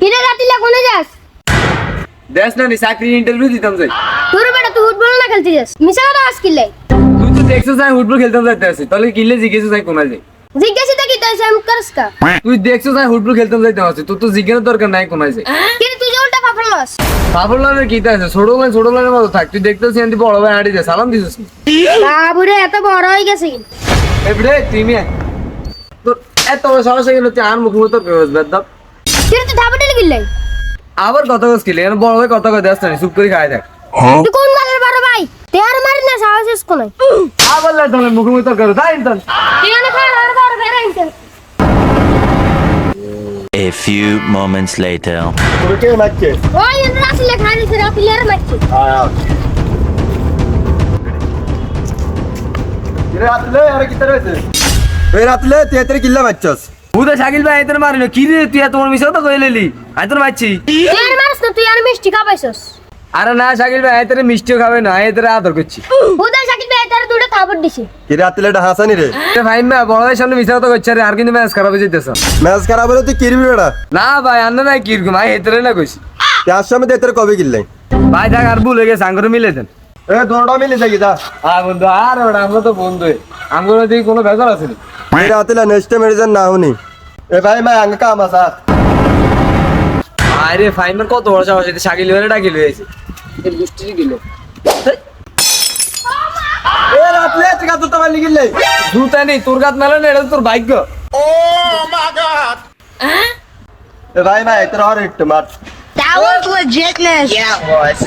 কোনে যাস? দেখ না নি চাকরি ইন্টারভিউ দিতাম যাই। তোর বেটা তুই ফুটবল না খেলতে যাস? মিশা কথা আজকিলে তুই তো দেখছ যাই ফুটবল খেলতাম যাইতে আছি তাহলে কিনলে জিজ্ঞেস যাই যাই আমি করস কা? তুই ফুটবল খেলতাম যাইতে আছি তোর তো জিজ্ঞাসার দরকার নাই যাই। কিন্তু তুই উল্টা ফাফড়লাস সাফর লাইনের কি আছে? ছোট লাইন ছোট লাইনের মতো থাক। তুই দেখতেছি আমি বড় ভাই আড়ি দে সালাম দিছিস বাবুরে এত বড় হয়ে গেছে এবারে তুই মিয়া। তোর এত বড় তুই আর মুখ মতো কিন্তু গিলে আবার কথা কস কিলে এখানে বড় ভাই কথা কই দেখ না চুপ করে খাই দেখ। তুই কোন বালের বড় ভাই? তেয়ার মারি না সাহস এস কোন আবার লাই তাহলে মুখ মতো করো তাই তো তুই এনে খায় আর বড় বের আইতে A few moments later. তোর মারছে? ওই এনে খাই দিছে রাতে আর মারছি রে রাতলে আরে কি তোর হইছে রাতলে তুই এত মারছস? বুদা শাকিল ভাই এদের মারিল। কি রে তুই তোমার মিশে তো কই লেলি আই তোর মারছি। তুই আর মারছ না তুই আর মিষ্টি খাবাইছস আরে না শাকিল ভাই এদের মিষ্টিও খাবে না এদের আদর করছি। বুদাই সাকিব ভাই তার দুটো খাবার দিছে। কি রাতলে এটা হাসানি রে? এ ভাই মা বড় ভাইয়ের সামনে মিশে কথা করছে রে আর কিন্তু ম্যাচ খারাপ হয়ে যেতেছ ম্যাচ খারাপ হলে তুই কিরবি বেটা? না ভাই আন্ন নাই কীরকম? আই না কইছি। তার সামনে কবে ভাই দেখ আর ভুলে গেছে আঙ্গুরে মিলে দেন। এ দোনটা মিলে যাই দা আ বন্ধু আর ওটা আমরা তো বন্ধু। আঙ্গুরে দিকে কোনো বেজার আছে রাতলে নেক্সট মেডিসিন না হুনি এ ভাই মা আঙ্গ কাম আসা আরে ফাইনাল কত বড় সাহস এটা শাকিল ভাইরে ডাকিল হয়েছে এই দুষ্টি দিল এ রাতলে তুই কাজ তো মারলি কিনলাই জুতা নেই তোর গাত মেলে না এটা তোর ভাগ্য। এ ভাই মা তোর আর একটু মার। That was legitness. Yeah, it was.